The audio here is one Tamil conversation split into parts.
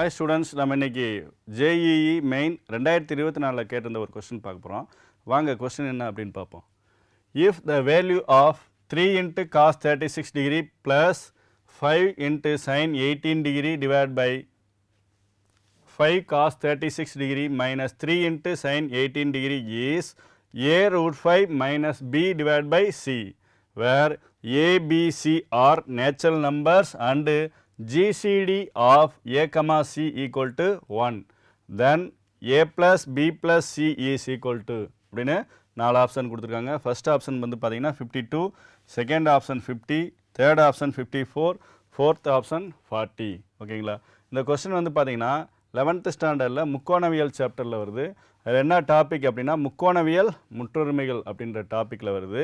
ஹாய் ஸ்டூடெண்ட்ஸ் நம்ம இன்றைக்கி ஜேஇஇ மெயின் ரெண்டாயிரத்தி இருபத்தி நாலில் கேட்டிருந்த ஒரு கொஸ்டின் பார்க்க போகிறோம் வாங்க கொஸ்டின் என்ன அப்படின்னு பார்ப்போம். If the value of three into cos thirty six degree plus five into sine eighteen degree divide by 5 cos 36 degree minus 3 into sin 18 degree is a root 5 minus b divided by c where a b c numbers and gcd of a comma c equal to 1 then a plus b plus c is equal to அப்படின்னு நாலு ஆப்ஷன் கொடுத்துருக்காங்க. First ஆப்ஷன் வந்து பார்த்தீங்கன்னா fifty second second option fifty option option fifty four fourth option forty ஓகேங்களா இந்த கொஸ்டின் வந்து பார்த்தீங்கன்னா லெவன்த்து ஸ்டாண்டர்டில் முக்கோணவியல் சாப்டரில் வருது. அதில் என்ன டாபிக் அப்படின்னா முக்கோணவியல் முற்றுரிமைகள் அப்படின்ற டாப்பிக்கில் வருது.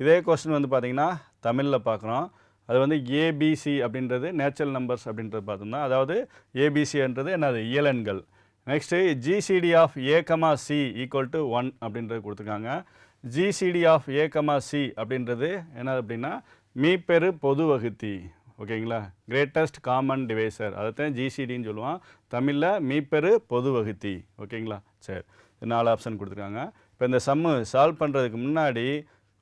இதே கொஸ்டின் வந்து பார்த்திங்கன்னா தமிழில் பார்க்குறோம் அது வந்து ஏபிசி அப்படின்றது நேச்சுரல் நம்பர்ஸ் அப்படின்றது பார்த்தோம்னா அதாவது ஏபிசின்றது என்னது? இயலன்கள். Next GCD of A comma C equal to one அப்படின்றது கொடுத்துருக்காங்க. GCD of A comma C அப்படின்றது என்ன அப்படின்னா மீப்பெரு பொது வகுத்தி. ஓகேங்களா? கிரேட்டஸ்ட் காமன் டிவைசர் அதைத்தான் ஜிசிடின்னு சொல்லுவான். தமிழில் மீப்பெரு பொது வகுத்தி. ஓகேங்களா? சரி. நாலு ஆப்ஷன் கொடுத்துருக்காங்க. இப்போ இந்த சம்மு சால்வ் பண்ணுறதுக்கு முன்னாடி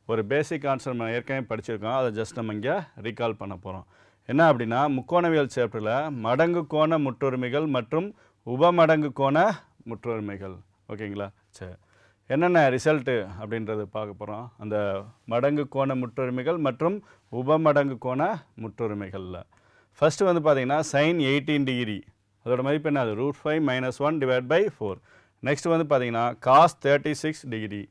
ஒரு பேசிக் ஆன்சர் நம்ம ஏற்கனவே படிச்சிருக்கோம். அதை ஜஸ்ட் நம்ம இங்கே ரீகால் பண்ண போகிறோம் என்ன அப்படின்னா முக்கோணவியல் சேப்டரில் மடங்கு கோண முற்றுரிமைகள் மற்றும் உபமடங்கு கோண முற்றுரிமைகள். ஓகேங்களா? சரி. என்னென்ன ரிசல்ட்டு அப்படின்றது பார்க்க போகிறோம் அந்த மடங்கு கோண முற்றுரிமைகள் மற்றும் உபமடங்கு கோண முற்றுரிமைகளில். ஃபஸ்ட்டு வந்து பார்த்திங்கன்னா சைன் எயிட்டீன் டிகிரி அதோட மதிப்பு என்ன? அது root five minus one divide by four next வந்து பார்த்திங்கன்னா cos thirty six degree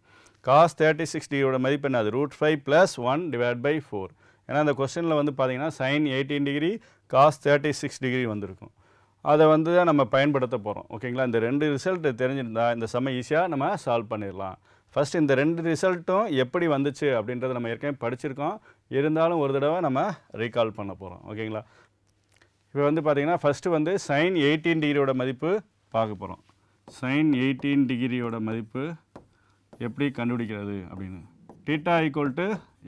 cos thirty six டிகிரியோட மதிப்பு என்ன? அது root five plus one divide by four ஏன்னா அந்த கொஸ்டினில் வந்து பார்த்தீங்கன்னா sine eighteen degree cos thirty six degree வந்திருக்கும். அதை வந்து தான் நம்ம பயன்படுத்த போகிறோம் ஓகேங்களா இந்த ரெண்டு ரிசல்ட் தெரிஞ்சிருந்தா இந்த செம்ம ஈஸியாக நம்ம சால்வ் பண்ணிடலாம் ஃபஸ்ட் இந்த ரெண்டு ரிசல்ட்டும் எப்படி வந்துச்சு அப்படின்றத நம்ம ஏற்கனவே படிச்சிருக்கோம். இருந்தாலும் ஒரு தடவை நம்ம ரீகால் பண்ண போகிறோம் ஓகேங்களா இப்போ வந்து பார்த்திங்கன்னா ஃபஸ்ட்டு வந்து சைன் எயிட்டீன் டிகிரியோட மதிப்பு பார்க்க போகிறோம் சைன் எயிட்டீன் டிகிரியோட மதிப்பு எப்படி கண்டுபிடிக்கிறது அப்படின்னு. Theta equal to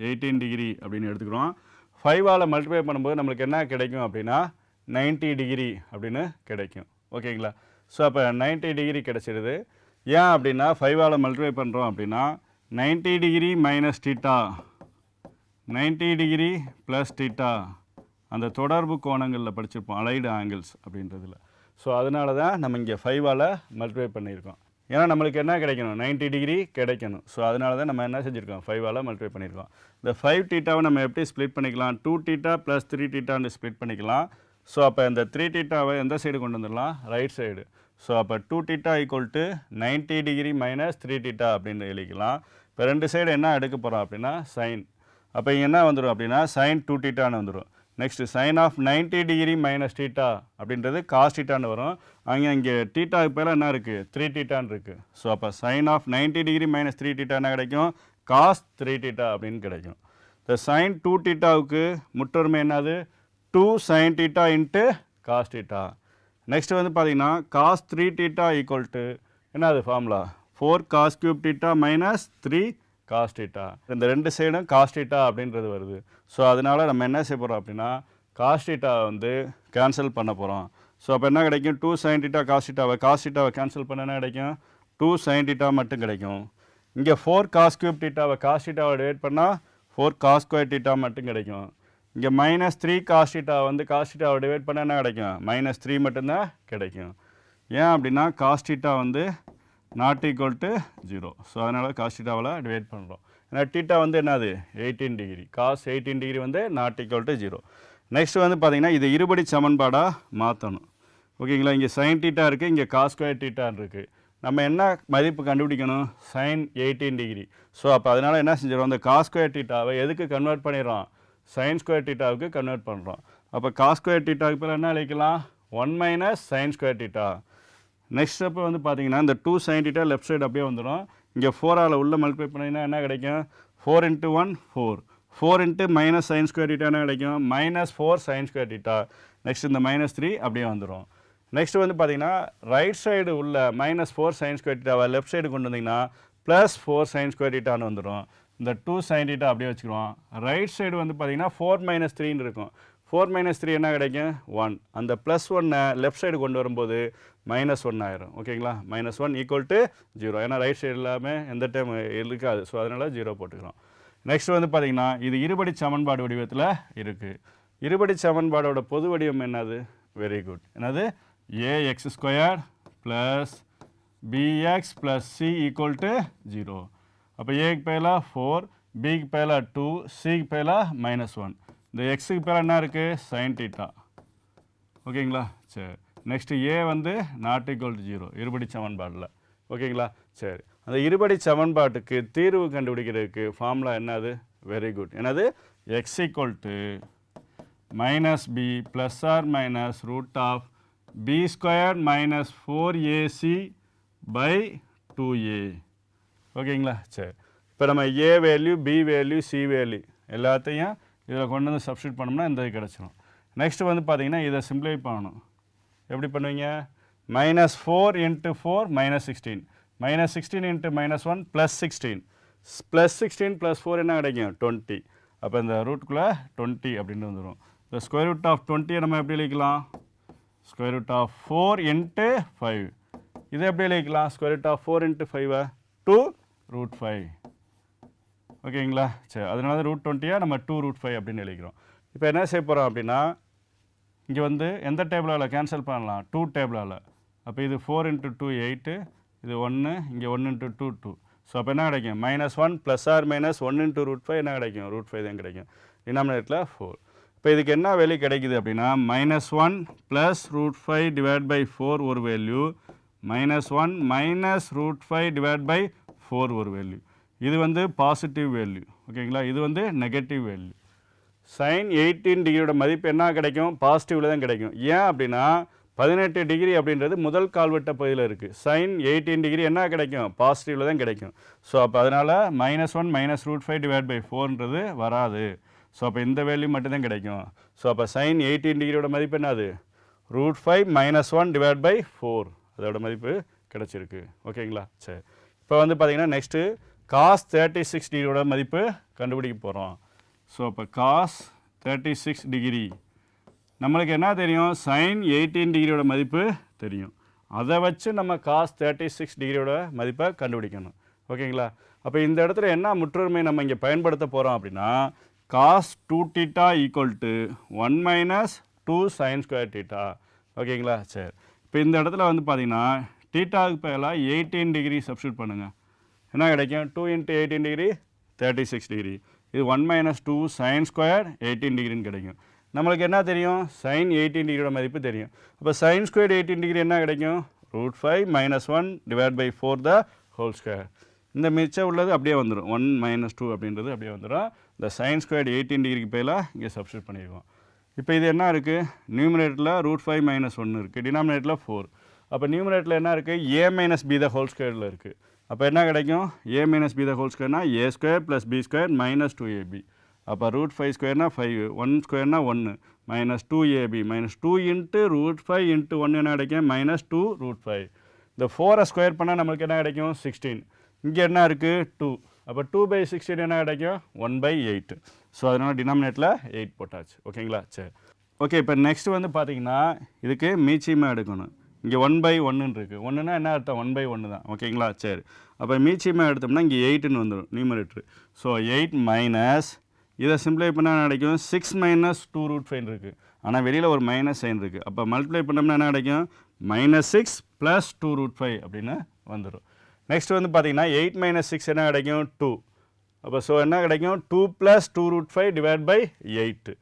eighteen degree அப்படின்னு எடுத்துக்கிறோம். ஃபைவால் மல்டிப்ளை பண்ணும்போது நம்மளுக்கு என்ன கிடைக்கும் அப்படின்னா 90 டிகிரி அப்படின்னு கிடைக்கும். ஓகேங்களா ஸோ அப்போ 90 டிகிரி கிடைச்சிடுது ஏன் அப்படின்னா ஃபைவால் மல்டிப்ளை பண்ணுறோம் அப்படின்னா 90 degree minus theta 90 degree plus theta அந்த தொடர்பு கோணங்களில் படிச்சிருப்போம் அலைடு ஆங்கிள்ஸ் அப்படின்றதுல. ஸோ அதனால தான் நம்ம இங்கே ஃபைவால் மல்டிப்ளை பண்ணியிருக்கோம். ஏன்னா நம்மளுக்கு என்ன கிடைக்கணும்? 90 டிகிரி கிடைக்கணும். ஸோ அதனால தான் நம்ம என்ன செஞ்சுருக்கோம்? ஃபைவால் மல்டிப்ளை பண்ணியிருக்கோம் இந்த ஃபைவ் டீட்டாவை நம்ம எப்படி ஸ்ப்ளிட் பண்ணிக்கலாம்? டூ டீட்டா ப்ளஸ் த்ரீ டீட்டான்னு ஸ்ப்ளிட் பண்ணிக்கலாம். ஸோ அப்போ இந்த த்ரீ டீட்டாவை எந்த சைடு கொண்டு வந்துடலாம்? ரைட் சைடு ஸோ அப்போ two theta equal to ninety degree minus three theta அப்படின்னு எழுதிக்கலாம். இப்போ ரெண்டு சைடு என்ன எடுக்க போகிறோம் அப்படின்னா சைன் அப்போ இங்கே என்ன வந்துடும் அப்படின்னா சைன் டூ டீட்டான்னு வந்துடும் next sine of 90 degree minus theta அப்படின்றது காஸ் டீட்டான்னு வரும். அங்கே இங்கே டீட்டாவுக்கு பேர் என்ன இருக்குது த்ரீ டீட்டான்னு இருக்குது ஸோ அப்போ sine of 90 degree minus three theta என்ன கிடைக்கும்? காஸ் த்ரீ டீட்டா அப்படின்னு கிடைக்கும். இந்த சைன் டூ டீட்டாவுக்கு முற்றொருமை என்னது? Two sine theta into cos theta next வந்து பார்த்திங்கன்னா cos three theta equal to என்னது formula four cos cube theta minus three cos theta இந்த ரெண்டு சைடும் காஸ்டீட்டா அப்படின்றது வருது. ஸோ அதனால் நம்ம என்ன செய்ய போகிறோம் அப்படின்னா காஸ் வந்து கேன்சல் பண்ண போகிறோம் ஸோ அப்போ என்ன கிடைக்கும்? டூ சைன்டிட்டா டீட்டா காஸ்டீட்டாவை கேன்சல் பண்ண என்ன கிடைக்கும்? டூ சைன்டிட்டா மட்டும் கிடைக்கும். இங்கே ஃபோர் காஸ் கியூப் டீட்டாவை காஸ் டிவைட் பண்ணால் ஃபோர் காஸ் ஸ்கொயர் டீட்டா மட்டும் கிடைக்கும். இங்கே மைனஸ் த்ரீ காஸ்டீட்டா வந்து காஸ்டீட்டாவை டிவைட் பண்ண என்ன கிடைக்கும்? மைனஸ் த்ரீ மட்டும்தான் கிடைக்கும். ஏன் அப்படின்னா காஸ்டீட்டா வந்து not equal to zero so அதனால் காஸ் டீட்டாவில் டிவைட் பண்ணுறோம் ஏன்னா டீட்டா வந்து என்னது? Eighteen degree cos eighteen degree வந்து not equal to zero next வந்து பார்த்திங்கன்னா இது இருபடி சமன்பாடாக மாற்றணும் ஓகேங்களா இங்கே சைன் டீட்டா இருக்குது இங்கே காஸ் ஸ்கொயர் டீட்டான்னு இருக்குது நம்ம என்ன மதிப்பு கண்டுபிடிக்கணும்? சைன் எயிட்டீன் டிகிரி ஸோ அப்போ அதனால் என்ன செஞ்சிடும் அந்த காஸ் ஸ்கொயர் டீட்டாவை எதுக்கு கன்வெர்ட் பண்ணிடுறோம்? சைன் ஸ்கொயர் டீட்டாவுக்கு கன்வெர்ட் பண்ணுறோம் அப்போ காஸ் ஸ்கொயர் டீட்டாவுக்கு பேர் என்ன அழைக்கலாம்? One minus sine square theta next step வந்து பார்த்தீங்கன்னா இந்த two sine theta left side அப்படியே வந்துடும் இங்கே ஃபோரால் உள்ள மல்டிப்ளை பண்ணிங்கன்னா என்ன கிடைக்கும்? Four into one four four into minus sine square theta என்ன கிடைக்கும்? Minus four sine square theta next இந்த மைனஸ் த்ரீ அப்படியே வந்துடும் நெக்ஸ்ட் வந்து பார்த்தீங்கன்னா ரைட் சைடு உள்ள மைனஸ் ஃபோர் சைன் ஸ்கொயர் டீட்டாவை லெஃப்ட் சைடு கொண்டு வந்தீங்கன்னா ப்ளஸ் ஃபோர் சைன் ஸ்கொயர் டீட்டான்னு வந்துடும் இந்த டூ சைன் டீட்டா அப்படியே வச்சுக்கிறோம் ரைட் சைடு வந்து பார்த்தீங்கன்னா ஃபோர் மைனஸ் த்ரீன்னு இருக்கும். ஃபோர் மைனஸ் த்ரீ என்ன கிடைக்கும்? ஒன் அந்த ப்ளஸ் ஒன்னை லெஃப்ட் சைடு கொண்டு வரும்போது மைனஸ் ஒன் ஆயிரும். ஓகேங்களா minus one equal to zero ஏன்னா ரைட் சைடு எல்லாமே எந்த டைம் இருக்காது. ஸோ அதனால் ஜீரோ போட்டுக்கிறோம். நெக்ஸ்ட் வந்து பார்த்தீங்கன்னா இது இருபடி சமன்பாடு வடிவத்தில் இருக்குது இருபடி சமன்பாடோட பொது வடிவம் என்னது? வெரி குட் என்னது? A X square plus B X plus C equal to zero அப்போ ஏக்கு பேலாக ஃபோர் பிக்கு பேலாக டூ சிக்கு பேலாக மைனஸ் ஒன் இந்த எக்ஸுக்கு பேலாக என்ன இருக்குது சைன் டீட்டா ஓகேங்களா சரி. நெக்ஸ்ட்டு ஏ வந்து நாட் ஈக்குவல் டு ஜீரோ இருபடி சமன்பாடில். ஓகேங்களா? சரி. அந்த இருபடி சமன்பாட்டுக்கு தீர்வு கண்டுபிடிக்கிறதுக்கு ஃபார்முலா என்னது? வெரி குட் என்னது? X equal to minus B plus or minus root of B square minus four AC by two A ஓகேங்களா? சரி. இப்போ நம்ம A value B value C value எல்லாத்தையும் இதில் கொண்டு வந்து சப்ஸ்டியூட் பண்ணோம்னா இந்த இது கிடச்சிடும் நெக்ஸ்ட் வந்து பார்த்தீங்கன்னா இதை சிம்ப்ளிஃபை பண்ணணும். எப்படி பண்ணுவீங்க? Minus four into four minus sixteen minus sixteen into minus one plus sixteen plus sixteen plus four என்ன கிடைக்கும்? டுவெண்ட்டி அப்போ இந்த ரூட்டுக்குள்ளே டுவெண்ட்டி அப்படின்னு வந்துடும் இந்த ஸ்கொயர் ரூட் ஆஃப் டுவெண்ட்டியை நம்ம எப்படி எழுதிக்கலாம் square root of four into five இதை எப்படி எழுதிக்கலாம் square root of four into ஃபைவை டூ ரூட் ஃபைவ் ஓகேங்களா சரி அதனால ரூட் டுவெண்ட்டியாக நம்ம டூ ரூட் ஃபைவ் அப்படின்னு எழுதிக்கிறோம் இப்போ என்ன செய்ய போகிறோம் அப்படின்னா இங்கே வந்து எந்த டேபிளால் கேன்சல் பண்ணலாம்? டூ டேபிளால். அப்போ இது ஃபோர் இன்ட்டு டூ எயிட்டு இது ஒன்று இங்கே ஒன்று இன்ட்டு டூ டூ ஸோ அப்போ என்ன கிடைக்கும்? Minus one plus or minus one into root five என்ன கிடைக்கும்? ரூட் ஃபைவ் தான் கிடைக்கும். டினாமினேட்டில் ஃபோர் இப்போ இதுக்கு என்ன வேல்யூ கிடைக்குது அப்படின்னா minus one plus root five divide by four ஒரு value minus one minus root five divide by four ஒரு வேல்யூ இது வந்து பாசிட்டிவ் வேல்யூ ஓகேங்களா இது வந்து நெகட்டிவ் வேல்யூ சைன் எயிட்டீன் டிகிரியோட மதிப்பு என்ன கிடைக்கும்? பாசிட்டிவில் தான் கிடைக்கும். ஏன் அப்படின்னா பதினெட்டு டிகிரி அப்படின்றது முதல் கால்வட்ட பகுதியில் இருக்குது சைன் எயிட்டீன் டிகிரி என்ன கிடைக்கும்? பாசிட்டிவில் தான் கிடைக்கும். ஸோ அப்போ அதனால் minus one minus root five divide by ஃபோர்ன்றது வராது. ஸோ அப்போ இந்த வேல்யூ மட்டும்தான் கிடைக்கும். ஸோ அப்போ சைன் எயிட்டீன் டிகிரியோட மதிப்பு என்னது? Root five minus one divide by four அதோட மதிப்பு கிடச்சிருக்கு. ஓகேங்களா? சரி. இப்போ வந்து பார்த்தீங்கன்னா நெக்ஸ்ட்டு காஸ் தேர்ட்டி சிக்ஸ் டிகிரியோட மதிப்பு கண்டுபிடிக்க போகிறோம் ஸோ அப்போ காஸ் தேர்ட்டி சிக்ஸ் டிகிரி நம்மளுக்கு என்ன தெரியும்? சைன் எயிட்டீன் டிகிரியோட மதிப்பு தெரியும். அதை வச்சு நம்ம காஸ் தேர்ட்டி சிக்ஸ் டிகிரியோட மதிப்பை கண்டுபிடிக்கணும். ஓகேங்களா? அப்போ இந்த இடத்துல என்ன முற்றுரிமை நம்ம இங்கே பயன்படுத்த போகிறோம் அப்படின்னா cos two theta equal to one minus two sine square theta ஓகேங்களா? சரி. இப்போ இந்த இடத்துல வந்து பார்த்தீங்கன்னா டீட்டாவுக்கு பதிலாக எயிட்டீன் டிகிரி சப்ஸ்டியூட் பண்ணுங்கள் என்ன கிடைக்கும்? Two into eighteen degree thirty six degree இது one minus two sine square eighteen டிகிரின்னு கிடைக்கும். நம்மளுக்கு என்ன தெரியும்? சைன் எயிட்டீன் டிகிரியோட மதிப்பு தெரியும். அப்போ சைன் ஸ்கொயர் எயிட்டீன் டிகிரி என்ன கிடைக்கும்? Root five minus one divide by four the whole square இந்த மிச்சம் உள்ளது அப்படியே வந்துடும் ஒன் மைனஸ் டூ அப்படின்றது அப்படியே வந்துடும் இந்த சைன் ஸ்கொயர் எயிட்டீன் டிகிரிக்கு பதிலாக இங்கே சப்ஸ்டியூட் பண்ணிடுவோம். இப்போ இது என்ன இருக்குது நியூமினேட்டரில் ரூட் ஃபைவ் மைனஸ் ஒன்று இருக்குது டினாமினேட்டரில் ஃபோர் அப்போ நியூமினேட்டரில் என்ன இருக்குது A minus B the whole ஸ்கொயரில் இருக்குது அப்போ என்ன கிடைக்கும்? A minus B the whole ஸ்கொயர்னா A square plus B square minus two AB அப்போ ரூட் ஃபைவ் ஸ்கொயர்னா ஃபைவ் ஒன் ஸ்கொயர்னா ஒன்று minus two AB minus two into root five into ஒன்று என்ன கிடைக்கும்? மைனஸ் டூ ரூட் ஃபைவ் இந்த ஃபோரை ஸ்கொயர் பண்ணால் நம்மளுக்கு என்ன கிடைக்கும்? சிக்ஸ்டீன் இங்கே என்ன இருக்குது டூ அப்போ டூ பை சிக்ஸ்டீன் என்ன கிடைக்கும்? ஒன் பை எயிட் ஸோ அதனால் டினாமினேட்டில் எயிட் போட்டாச்சு. ஓகேங்களா சரி. ஓகே இப்போ நெக்ஸ்ட் வந்து பார்த்தீங்கன்னா இதுக்கு மீச்சியமாக எடுக்கணும். இங்கே ஒன் பை ஒன்றுன்னு இருக்குது ஒன்றுனா என்ன அர்த்தம்? ஒன் பை ஒன்று தான். ஓகேங்களா சரி. அப்போ மீச்சியமாக எடுத்தோம்னா இங்கே எயிட்டுன்னு வந்துடும் நியூமரேட்ரு ஸோ எயிட் மைனஸ் இதை சிம்ப்ளை பண்ணால் கிடைக்கும் six minus two root five இருக்குது ஆனால் வெளியில் ஒரு மைனஸ் சைன் இருக்குது அப்போ மல்டிப்ளை பண்ணோம்னா என்ன கிடைக்கும் minus six plus two root five அப்படின்னு வந்துடும் நெக்ஸ்ட் வந்து பார்த்திங்கன்னா எயிட் மைனஸ் சிக்ஸ் என்ன கிடைக்கும் டூ அப்போ ஸோ என்ன கிடைக்கும்? Two plus two root five divide by eight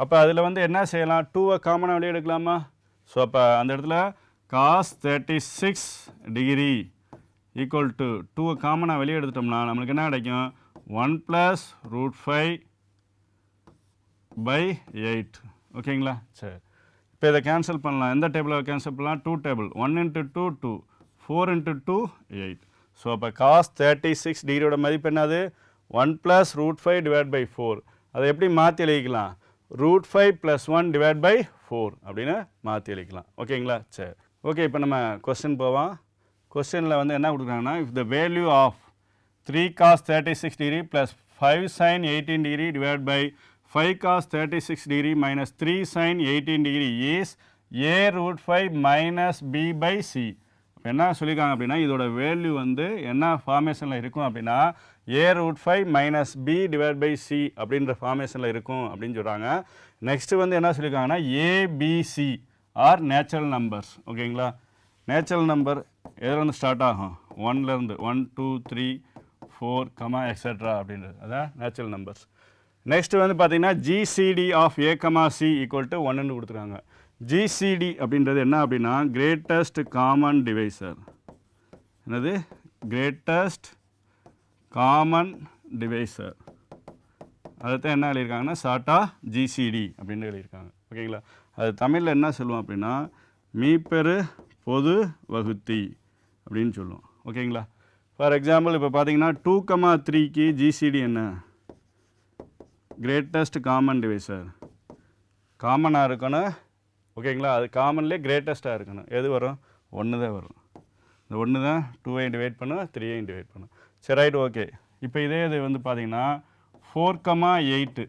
அப்போ அதில் வந்து என்ன செய்யலாம்? டூவை காமனாக வெளியே எடுக்கலாமா? ஸோ அப்போ அந்த இடத்துல thirty six degree equal to டூவை காமனாக வெளியே எடுத்துட்டோம்னா நம்மளுக்கு என்ன கிடைக்கும்? One plus root five by eight ஓகேங்களா? சரி. இப்போ இதை கேன்சல் பண்ணலாம். எந்த டேபிளில் கேன்சல் பண்ணலாம்? Two table one into two two four into two eight so அப்போ காஸ் தேர்ட்டி சிக்ஸ் டிகிரியோட மதிப்பு என்னது? One plus root five divide by four அதை எப்படி மாற்றி எழுதிக்கலாம்? Root five plus one divide by four அப்படின்னு மாற்றி எழுதிக்கலாம். ஓகேங்களா? சரி. ஓகே இப்போ நம்ம கொஸ்டின் போவோம் கொஸ்டினில் வந்து என்ன கொடுக்குறாங்கன்னா if the value of three cos thirty six degree plus five sine eighteen degree divide by five cos thirty six degree minus three sine eighteen degree is a root five minus B by C இப்போ என்ன சொல்லியிருக்காங்க அப்படின்னா இதோட வேல்யூ வந்து என்ன ஃபார்மேஷனில் இருக்கும் அப்படின்னா A root five minus B divide by C அப்படின்ற ஃபார்மேஷனில் இருக்கும் அப்படின்னு சொல்கிறாங்க நெக்ஸ்ட்டு வந்து என்ன சொல்லியிருக்காங்கன்னா ஏபிசி ஆர் நேச்சுரல் நம்பர்ஸ் ஓகேங்களா நேச்சுரல் நம்பர் எதுலேருந்து ஸ்டார்ட் ஆகும்? ஒன்லேருந்து one two three four comma extra அப்படின்றது. அதான் நேச்சுரல் நம்பர்ஸ் நெக்ஸ்ட்டு வந்து பார்த்தீங்கன்னா GCD of A comma C equal to ஒன்னு கொடுத்துருக்காங்க. ஜிசிடி அப்படின்றது என்ன அப்படின்னா கிரேட்டஸ்ட் காமன் டிவைசர் என்னது? கிரேட்டஸ்ட் காமன் டிவைசர் அதைத்தான் என்ன எழுதியிருக்காங்கன்னா சாட்டா ஜிசிடி அப்படின்னு எழுதியிருக்காங்க. ஓகேங்களா? அது தமிழில் என்ன சொல்லுவோம் அப்படின்னா மீப்பெரு பொது வகுத்தி அப்படின்னு சொல்லுவோம். ஓகேங்களா? ஃபார் எக்ஸாம்பிள் இப்போ பார்த்தீங்கன்னா டூ கமா த்ரீக்கு ஜிசிடி என்ன? கிரேட்டஸ்ட் காமன் டிவைசர் காமனாக இருக்கணும். ஓகேங்களா? அது காமன்லேயே கிரேட்டஸ்ட்டாக இருக்கணும். எது வரும்? ஒன்று தான் வரும். இந்த ஒன்று தான் டூவையும் டிவைட் பண்ணும் த்ரீயையும் டிவைட் பண்ணும். சரி ரைட் ஓகே இப்போ இதே இது வந்து பார்த்தீங்கன்னா ஃபோர் கமா எயிட்டு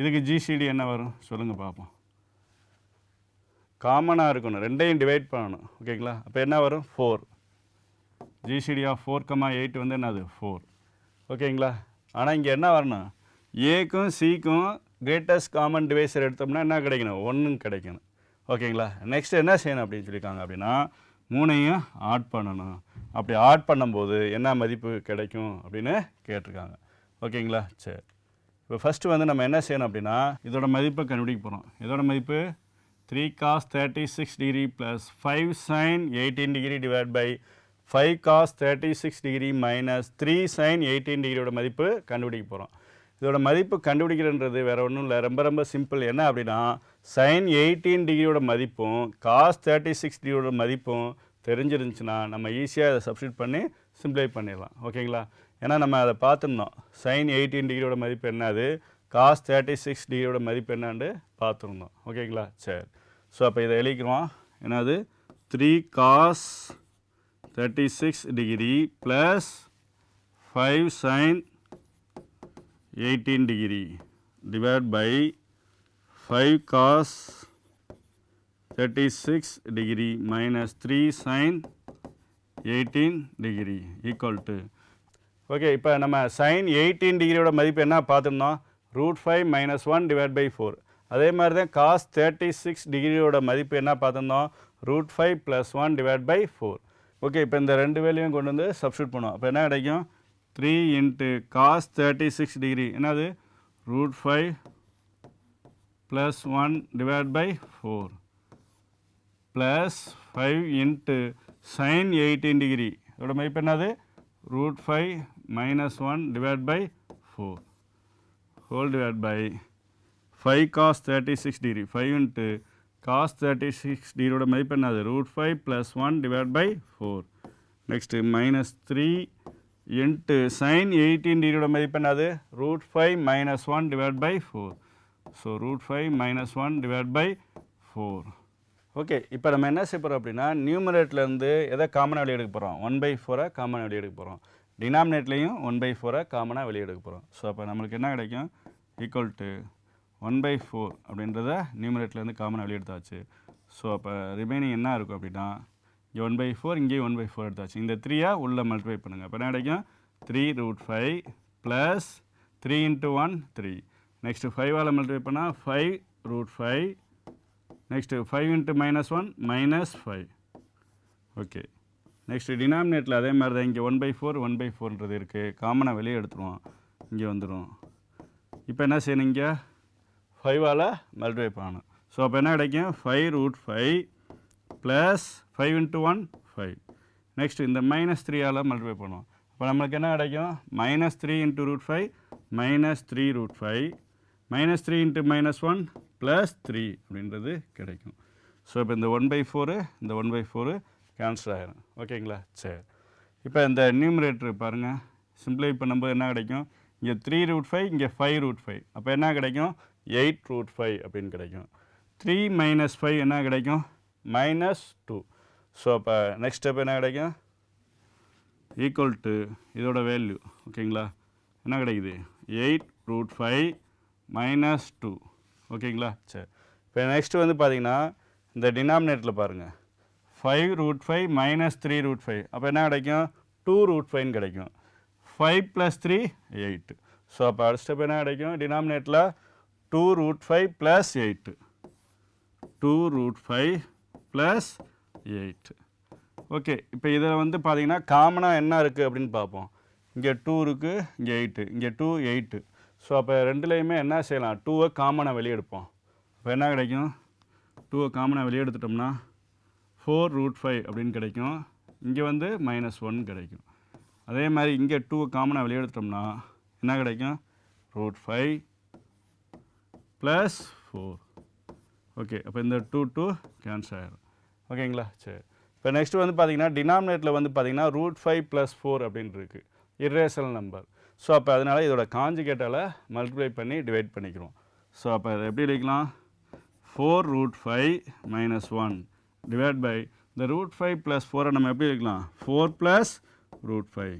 இதுக்கு ஜிசிடி என்ன வரும்? சொல்லுங்கள் பார்ப்போம் காமனாக இருக்கணும். ரெண்டையும் டிவைட் பண்ணணும். ஓகேங்களா அப்போ என்ன வரும்? Four GCD of four comma eight வந்து என்னது? ஃபோர் ஓகேங்களா ஆனால் இங்கே என்ன வரணும்? ஏக்கும் சிக்கும் கிரேட்டஸ்ட் காமன் டிவைசர் எடுத்தோம்னா என்ன கிடைக்கணும்? ஒன்றும் கிடைக்கணும். ஓகேங்களா நெக்ஸ்ட் என்ன செய்யணும் அப்படின்னு சொல்லியிருக்காங்க அப்படின்னா மூணையும் ஆட் பண்ணணும். அப்படி ஆட் பண்ணும்போது என்ன மதிப்பு கிடைக்கும் அப்படின்னு கேட்டிருக்காங்க. ஓகேங்களா சரி. இப்போ ஃபஸ்ட்டு வந்து நம்ம என்ன செய்யணும் அப்படின்னா இதோட மதிப்பை கண்டுபிடிக்க போகிறோம் இதோட மதிப்பு three cos thirty six degree plus five sine eighteen degree divide by five cos thirty six degree minus three sine eighteen டிகிரியோட மதிப்பு கண்டுபிடிக்க போகிறோம் இதோட மதிப்பு கண்டுபிடிக்கிறன்றது வேறு ஒன்றும் இல்லை. ரொம்ப ரொம்ப சிம்பிள் என்ன அப்படின்னா சைன் எயிட்டீன் டிகிரியோட மதிப்பும் காஸ் தேர்ட்டி சிக்ஸ் டிகிரியோட மதிப்பும் தெரிஞ்சிருந்துச்சுன்னா நம்ம ஈஸியாக அதை சப்ஸ்டியூட் பண்ணி சிம்ப்ளை பண்ணிடலாம். ஓகேங்களா ஏன்னா நம்ம அதை பார்த்துருந்தோம். சைன் எயிட்டீன் டிகிரியோட மதிப்பு என்னது காஸ் தேர்ட்டி சிக்ஸ் டிகிரியோட மதிப்பு என்னான்னு பார்த்துருந்தோம். ஓகேங்களா? சரி. ஸோ அப்போ இதை எழுதிக்கிறோம். என்னது? Three cos thirty six degree plus five sine eighteen degree divide by five cos thirty six degree minus three sine eighteen degree equal to okay இப்போ நம்ம சைன் எயிட்டீன் டிகிரியோட மதிப்பு என்ன பார்த்துருந்தோம்? Root five minus one divide by four அதே மாதிரி தான் காஸ் தேர்ட்டி சிக்ஸ் டிகிரியோட மதிப்பு என்ன பார்த்துருந்தோம்? Root five plus one divide by four okay இப்போ இந்த ரெண்டு வேலையும் கொண்டு வந்து சப்ஸ்டியூட் பண்ணுவோம். அப்போ என்ன கிடைக்கும்? Three into cos thirty six degree என்னது? Root five plus one divide by four plus five into sine eighteen degree இதோட மதிப்பு என்னது? Root five minus one divided by four whole divided by five cos thirty six degree five into cos thirty six டிகிரியோட மதிப்பு என்னது? Root five plus one by by four next minus three sin sine eighteen டிகிரியோட மதிப்பு என்னது? Root five minus one divided by four so root five minus one divided by four okay இப்போ நம்ம என்ன செய்ய போகிறோம் அப்படின்னா நியூமரேட்லேருந்து எதை காமனாக வெளியே எடுக்க போகிறோம் ஒன் பை ஃபோரை காமனாக வெளியே எடுக்க போகிறோம் டினாமினேட்லேயும் ஒன் பை ஃபோரை காமனாக வெளியே எடுக்க போகிறோம் ஸோ அப்போ நம்மளுக்கு என்ன கிடைக்கும்? Equal to one by four அப்படின்றத நியூமினேட்லேருந்து காமனாக வெளியே எடுத்தாச்சு ஸோ அப்போ ரிமைனிங் என்ன இருக்கும் அப்படின்னா இங்கே ஒன் பை ஃபோர் இங்கேயும் ஒன் பை ஃபோர் எடுத்தாச்சு. இந்த த்ரீயாக உள்ளே மல்டிப்ளை பண்ணுங்கள் அப்போ என்ன கிடைக்கும்? Three root five plus three into one three next ஃபைவால் multiply பண்ணால் five root five next five into minus one minus five okay next டினாமினேட்டில் அதே மாதிரி தான் இங்கே one by four one by ஃபோர்ன்றது இருக்குது காமனாக வெளியே எடுத்துருவோம். இங்கே வந்துடும் இப்போ என்ன செய்யணும் இங்கே? ஃபைவால் மல்டிஃபை பண்ணணும். ஸோ அப்போ என்ன கிடைக்கும்? Five root five plus five into one five next இந்த மைனஸ் த்ரீயால் மல்டிஃபை பண்ணுவோம். அப்போ நம்மளுக்கு என்ன கிடைக்கும்? Minus three into root five minus three root five minus three into minus one plus three அப்படின்றது கிடைக்கும். ஸோ இப்போ இந்த ஒன் பை ஃபோரு இந்த ஒன் பை ஃபோரு கேன்சல் ஆகிடும் ஓகேங்களா சரி. இப்போ இந்த நியூமரேட்டர் பாருங்கள் சிம்பிளை பண்ணும்போது என்ன கிடைக்கும்? இங்கே த்ரீ ரூட் ஃபைவ் இங்கே ஃபைவ் ரூட் ஃபைவ் அப்போ என்ன கிடைக்கும்? எயிட் ரூட் ஃபைவ் அப்படின்னு கிடைக்கும். த்ரீ மைனஸ் ஃபைவ் என்ன கிடைக்கும்? மைனஸ் டூ ஸோ அப்போ நெக்ஸ்ட் ஸ்டெப் என்ன கிடைக்கும்? ஈக்குவல் டு இதோட வேல்யூ ஓகேங்களா என்ன கிடைக்குது? Eight root five minus two ஓகேங்களா சரி. இப்போ நெக்ஸ்ட்டு வந்து பார்த்திங்கன்னா இந்த டினாமினேட்டரில் பாருங்கள் five root five minus three root five அப்போ என்ன கிடைக்கும்? டூ ரூட் ஃபைவ்னு கிடைக்கும். Five plus three eight so அப்போ அடுத்த ஸ்டெப் என்ன கிடைக்கும்? டினாமினேட்டில் two root five plus eight two root five plus eight okay இப்போ இதில் வந்து பார்த்தீங்கன்னா காமனாக என்ன இருக்குது அப்படின்னு பார்ப்போம். இங்கே டூ இருக்குது இங்கே எயிட்டு இங்கே டூ எயிட்டு ஸோ அப்போ ரெண்டுலேயுமே என்ன செய்யலாம்? டூவை காமனாக வெளியே எடுப்போம் அப்போ என்ன கிடைக்கும்? டூவை காமனாக வெளியே எடுத்துட்டோம்னா ஃபோர் ரூட் ஃபைவ் அப்படின்னு கிடைக்கும். இங்கே வந்து மைனஸ் ஒன் கிடைக்கும். அதே மாதிரி இங்கே டூ காமனாக வெளியே எடுத்துட்டோம்னா என்ன கிடைக்கும்? Root five plus four okay அப்போ இந்த டூ டூ கேன்சல் ஆகிடும் ஓகேங்களா சரி. இப்போ நெக்ஸ்ட் வந்து பார்த்தீங்கன்னா டினாமினேட்டில் வந்து பார்த்தீங்கன்னா ரூட் ஃபைவ் ப்ளஸ் ஃபோர் அப்படின்னு இருக்குது நம்பர் ஸோ அப்போ அதனால் இதோட காஞ்சிகேட்டால் மல்டிப்ளை பண்ணி டிவைட் பண்ணிக்கிறோம். ஸோ அப்போ அதை எப்படி எழுதிக்கலாம் four root five minus one divide by இந்த ரூட் ஃபைவ் ப்ளஸ் ஃபோரை நம்ம எப்படி இருக்கலாம் ஃபோர் ப்ளஸ் ரூட் ஃபைவ்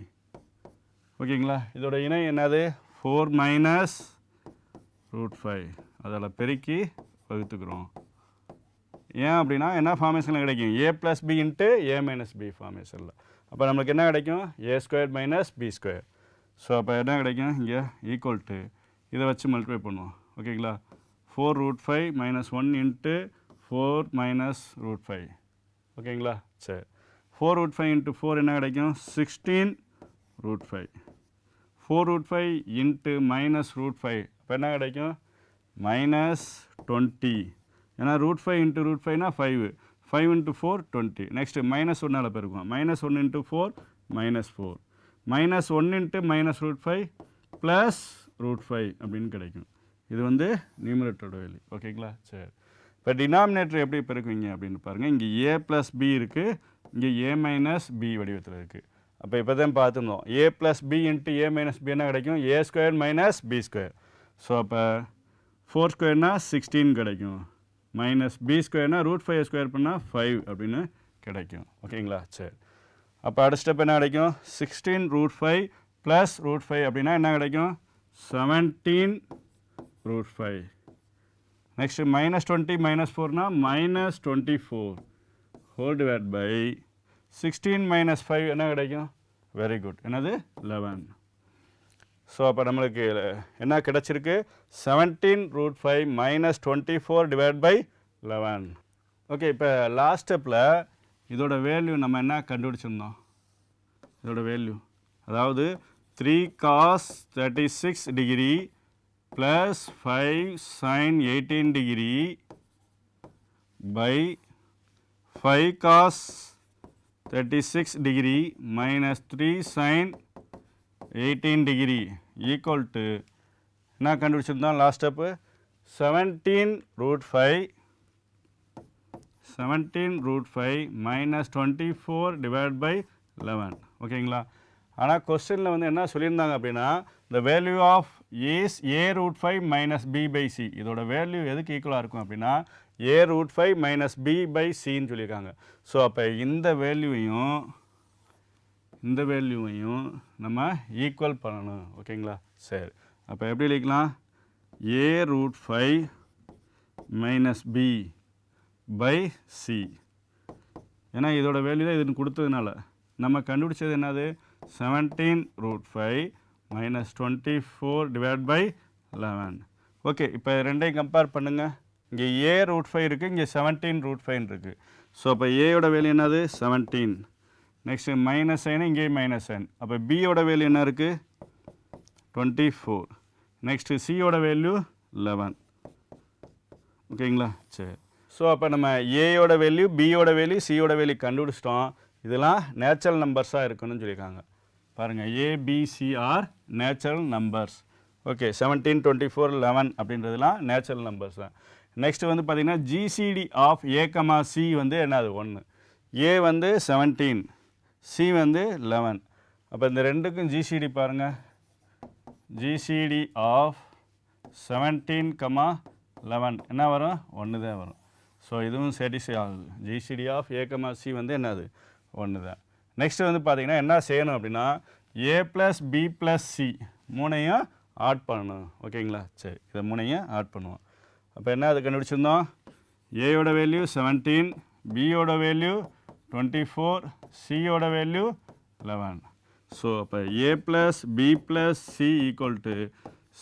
ஓகேங்களா இதோட இணை என்னது? ஃபோர் மைனஸ் ரூட் ஃபைவ் அதில் பெருக்கி வகுத்துக்கிறோம். ஏன் அப்படின்னா என்ன ஃபார்மேஷனில் கிடைக்கும்? A plus B into A minus B ஃபார்மேஷனில் அப்போ நம்மளுக்கு என்ன கிடைக்கும்? A square minus B square so அப்போ என்ன கிடைக்கும்? இங்கே ஈக்குவல் டு இதை வச்சு மல்டிப்ளை பண்ணுவோம். ஓகேங்களா four root five minus one into four minus root five ஓகேங்களா சரி. Four root five into four என்ன கிடைக்கும்? Sixteen root five four root five into minus root five அப்போ என்ன கிடைக்கும்? மைனஸ் டுவெண்ட்டி ஏன்னா root five into root ஃபைவ்னா five five into four twenty next minus ஒன்னால் பெருக்கும் minus one into four minus four minus one into minus root five plus root five அப்படின்னு கிடைக்கும். இது வந்து நியூமரேட்டரோட வேலி ஓகேங்களா சரி. இப்போ டினாமினேட்டர் எப்படி பெருக்குவீங்க அப்படின்னு பாருங்கள் இங்கே ஏ ப்ளஸ் பி இருக்குது இங்கே ஏ மைனஸ் பி வடிவத்தில் இருக்குது அப்போ இப்போ தான் பார்த்துருந்தோம். A plus B into A minus B என்ன கிடைக்கும்? A square minus B square so அப்போ ஃபோர் ஸ்கொயர்னா சிக்ஸ்டீன் கிடைக்கும். மைனஸ் பி ஸ்கொயர்னா ரூட் ஃபைவ் ஸ்கொயர் பண்ணால் ஃபைவ் அப்படின்னு கிடைக்கும். ஓகேங்களா சரி. அப்போ அடுத்த ஸ்டெப் என்ன கிடைக்கும்? Sixteen root five plus root five அப்படின்னா என்ன கிடைக்கும்? Seventeen root five next minus twenty minus ஃபோர்னா minus twenty four whole divided by sixteen minus five என்ன கிடைக்கும்? வெரி குட் என்னது? லெவன் ஸோ அப்போ நம்மளுக்கு என்ன கிடைச்சிருக்கு? Seventeen root five minus twenty four divide by eleven okay இப்போ லாஸ்ட் ஸ்டெப்பில் இதோட வேல்யூ நம்ம என்ன கண்டுபிடிச்சிருந்தோம்? இதோட வேல்யூ அதாவது three cos thirty six plus plus five sine eighteen degree by five cos thirty six degree minus three sine eighteen degree என்ன கண்டுபிடிச்சிருந்தோம் last step seventeen root five seventeen root five minus twenty four divide by eleven ஓகேங்களா ஆனால் கொஸ்டினில் வந்து என்ன சொல்லியிருந்தாங்க அப்படின்னா the value of is A root five minus B by C இதோட வேல்யூ எதுக்கு ஈக்குவலாக இருக்கும் அப்படின்னா A root five minus B by சின்னு சொல்லியிருக்காங்க. ஸோ அப்போ இந்த வேல்யூவையும் இந்த வேல்யூவையும் நம்ம ஈக்குவல் பண்ணணும். ஓகேங்களா சரி. அப்போ எப்படி எழுதிக்கலாம்? A root five minus B by C ஏன்னா இதோட வேல்யூ தான் இதுன்னு கொடுத்ததுனால. நம்ம கண்டுபிடிச்சது என்னது? Seventeen root five minus twenty four divide by eleven okay இப்போ ரெண்டையும் கம்பேர் பண்ணுங்கள் இங்கே ஏ ரூட் ஃபைவ் இருக்குது இங்கே செவன்டீன் ரூட் ஃபைவ் இருக்குது ஸோ அப்போ ஏயோட வேல்யூ என்னது? செவன்டீன் நெக்ஸ்ட்டு மைனஸ் சைன் இங்கே மைனஸ் சைன் அப்போ பியோட வேல்யூ என்ன இருக்குது டுவெண்ட்டி ஃபோர் நெக்ஸ்ட்டு சியோட வேல்யூ லெவன் ஓகேங்களா? சரி. ஸோ அப்போ நம்ம ஏயோட வேல்யூ பியோட வேல்யூ சியோட வேல்யூ கண்டுபிடிச்சிட்டோம். இதெல்லாம் நேச்சுரல் நம்பர்ஸாக இருக்கணும்னு சொல்லியிருக்காங்க. பாருங்கள் ABC are natural numbers okay seventeen twenty four eleven அப்படின்றதுலாம் நேச்சுரல் நம்பர்ஸ் தான். நெக்ஸ்ட் வந்து பார்த்திங்கன்னா ஜிசிடி ஆஃப் ஏகமா சி வந்து என்னது? ஒன்று ஏ வந்து செவன்டீன் சி வந்து லெவன் அப்போ இந்த ரெண்டுக்கும் ஜிசிடி பாருங்கள் GCD of seventeen comma eleven என்ன வரும்? ஒன்று தான் வரும். ஸோ இதுவும் சேட்டிஸ்ஃபை ஆகுது. ஜிசிடி ஆஃப் ஏகமா சி வந்து என்னது? ஒன்று தான் நெக்ஸ்ட்டு வந்து பார்த்திங்கன்னா என்ன செய்யணும் அப்படின்னா A plus B plus C மூணையும் ஆட் பண்ணணும். ஓகேங்களா சரி இதை மூணையும் ஆட் பண்ணுவோம். அப்போ என்ன அது கண்டுபிடிச்சிருந்தோம்? ஏயோட வேல்யூ செவன்டீன் பியோட வேல்யூ டுவெண்ட்டி ஃபோர் சியோட வேல்யூ லெவன் ஸோ அப்போ A plus B plus C equal to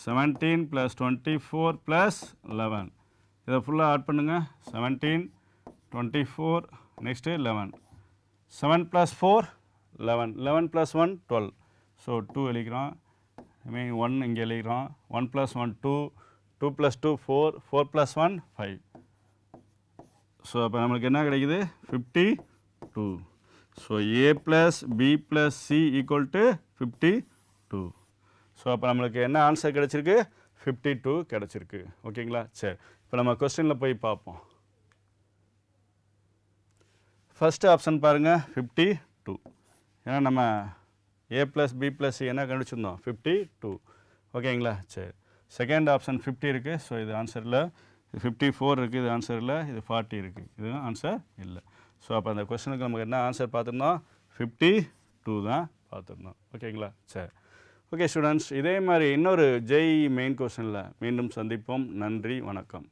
seventeen plus twenty four plus eleven இதை ஃபுல்லாக ஆட் பண்ணுங்கள் seventeen twenty four next eleven seven plus four eleven eleven plus one twelve so two எழுதிக்கிறோம். மீன் ஒன் இங்கே எழுதிக்கிறோம். One plus one two two plus two four four plus one five so அப்போ நம்மளுக்கு என்ன கிடைக்குது? Fifty two so A plus B plus C equal to fifty two so அப்போ நம்மளுக்கு என்ன ஆன்சர் கிடச்சிருக்கு? ஃபிஃப்டி டூ கிடச்சிருக்கு ஓகேங்களா சரி. இப்போ நம்ம கொஸ்டினில் போய் பார்ப்போம். ஃபஸ்ட்டு ஆப்ஷன் பாருங்கள் ஃபிஃப்டி டூ ஏன்னா நம்ம ஏ ப்ளஸ் பி ப்ளஸ் என்ன கண்டுபிடிச்சிருந்தோம்? ஃபிஃப்டி டூ ஓகேங்களா? சரி. செகண்ட் ஆப்ஷன் ஃபிஃப்டி இருக்குது ஸோ இது ஆன்சரில் இது ஃபிஃப்டி ஃபோர் இருக்குது இது ஆன்சரில் இது ஃபார்ட்டி இருக்குது இது ஆன்சர் இல்லை. ஸோ அப்போ அந்த கொஸ்டினுக்கு நமக்கு என்ன ஆன்சர் பார்த்துருந்தோம்? ஃபிஃப்டி டூ தான் பார்த்துருந்தோம். ஓகேங்களா? சரி. ஓகே ஸ்டூடெண்ட்ஸ் இதே மாதிரி இன்னொரு ஜெய் மெயின் கொஸ்டினில் மீண்டும் சந்திப்போம். நன்றி. வணக்கம்.